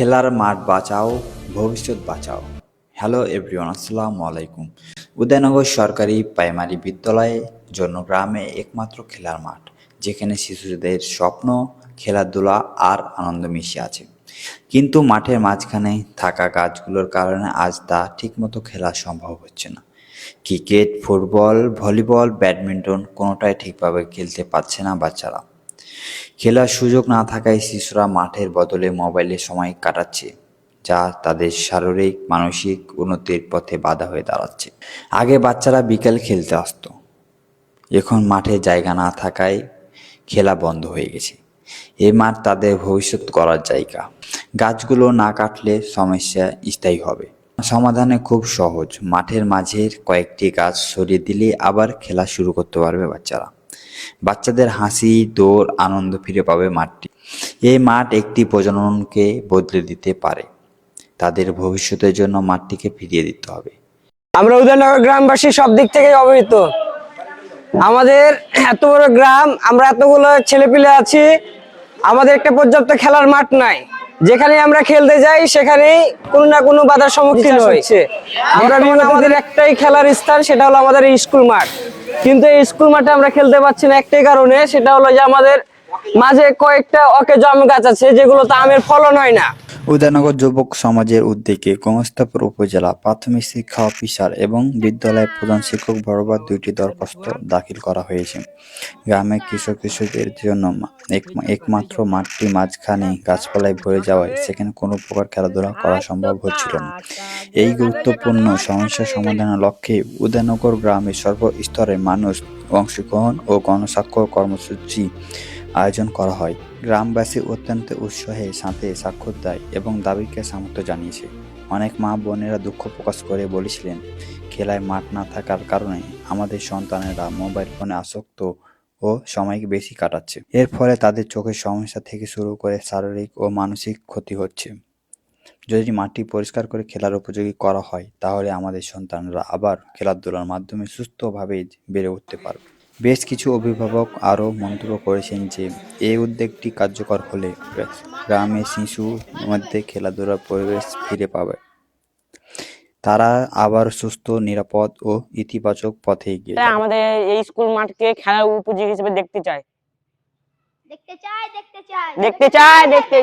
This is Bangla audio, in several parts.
খেলার মাঠ বাঁচাও, ভবিষ্যৎ বাঁচাও। হ্যালো এভরিওয়ান আসসালামু আলাইকুম। উদয়নগর সরকারি প্রাইমারি বিদ্যালয়ে জন্য গ্রামে একমাত্র খেলার মাঠ, যেখানে শিশুদের স্বপ্ন, খেলাধুলা আর আনন্দ মিশে আছে। কিন্তু মাঠের মাঝখানে থাকা গাছগুলোর কারণে আজ তা ঠিকমতো খেলা সম্ভব হচ্ছে না। ক্রিকেট, ফুটবল, ভলিবল, ব্যাডমিন্টন কোনোটাই ঠিকভাবে খেলতে পারছে না বাচ্চারা। খেলার সুযোগ না থাকায় শিশুরা মাঠের বদলে মোবাইলে সময় কাটাচ্ছে, যা তাদের শারীরিক, মানসিক উন্নতির পথে বাধা হয়ে দাঁড়াচ্ছে। আগে বাচ্চারা বিকেল খেলতে আসতো। এখন মাঠে জায়গা না থাকায় খেলা বন্ধ হয়ে গেছে। এ মাঠ তাদের ভবিষ্যৎ করার জায়গা। গাছগুলো না কাটলে সমস্যা স্থায়ী হবে। সমাধানে খুব সহজ। মাঠের মাঝের কয়েকটি গাছ সরিয়ে দিলে আবার খেলা শুরু করতে পারবে বাচ্চারা। বাচ্চাদের হাসি দৌড় আনন্দ ফিরে পাবে মাঠটি। এই মাঠ একটি প্রজননকে বদলে দিতে পারে। তাদের ভবিষ্যতের জন্য মাঠটিকে ফিরিয়ে দিতে হবে। আমরা উদয়নগর গ্রামবাসী সব দিক থেকে অবহিত। আমাদের এত বড় গ্রাম আমরা এতগুলো ছেলেপিলে আছি আমাদের একটা পর্যাপ্ত খেলার মাঠ নাই। যেখানে আমরা খেলতে যাই সেখানেই কোনো না কোনো বাধার সম্মুখীন হচ্ছে। আমরা আমাদের একটাই খেলার স্থান সেটা হলো আমাদের স্কুল মাঠ। কিন্তু এই স্কুল মাঠে আমরা খেলতে পারছি না একটাই কারণে, সেটা হলো যে আমাদের মাঝে কয়েকটা অকেজো আম গাছ আছে, যেগুলোতে আমের ফলন হয় না। উদয়নগর যুবক সমাজের উদ্যোগে গঙ্গস্থাপুর উপজেলা প্রাথমিক শিক্ষা অফিসার এবং বিদ্যালয়ের প্রধান শিক্ষক বরাবর দুইটি দরখাস্ত দাখিল করা হয়েছে। গ্রামে কৃষক কৃষকদের জন্য একমাত্র মাঠটি মাঝখানে গাছপালায় ভরে যাওয়ায় সেখানে কোনো প্রকার খেলাধুলা করা সম্ভব হচ্ছিল না। এই গুরুত্বপূর্ণ সমস্যা সমাধানের লক্ষ্যে উদয়নগর গ্রামের সর্বস্তরের মানুষ অংশগ্রহণ ও গণস্বাক্ষর কর্মসূচি আয়োজন করা হয়। গ্রামবাসী অত্যন্ত উৎসাহের সাথে স্বাক্ষর দেয় এবং দাবিকে সামর্থ্য জানিয়েছে। অনেক মা বোনেরা দুঃখ প্রকাশ করে বলেছিলেন, খেলায় মাঠ না থাকার কারণে আমাদের সন্তানেরা মোবাইল ফোনে আসক্ত ও সময়কে বেশি কাটাচ্ছে। এর ফলে তাদের চোখের সমস্যা থেকে শুরু করে শারীরিক ও মানসিক ক্ষতি হচ্ছে। যদি মাঠটি পরিষ্কার করে খেলার উপযোগী করা হয়, তাহলে আমাদের সন্তানরা আবার খেলাধুলার মাধ্যমে সুস্থভাবে বেড়ে উঠতে পারবে। বেশ কিছু অভিভাবক আরও মন্তব্য করেছেন যে এই উদ্যোগটি কার্যকর হলে গ্রামের শিশুর মধ্যে খেলাধুলার পরিবেশ ফিরে পাবে। তারা আবার সুস্থ নিরাপদ ও ইতিবাচক পথে এগিয়ে যাবে। আমাদের এই স্কুল মাঠকে খেলার উপযোগী হিসেবে দেখতে চাই। দেখতে চাই দেখতে চাই দেখতে চাই দেখতে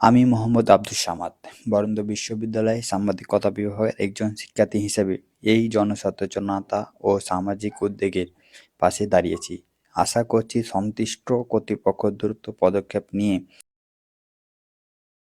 আমি মোহাম্মদ আব্দুল সামাদ বরেন্দ্র বিশ্ববিদ্যালয়ে সাংবাদিকতা বিভাগের একজন শিক্ষার্থী হিসেবে এই জনসচেতনতা ও সামাজিক উদ্যোগের পাশে দাঁড়িয়েছি। আশা করছি সংশ্লিষ্ট কর্তৃপক্ষ দ্রুত পদক্ষেপ নিয়ে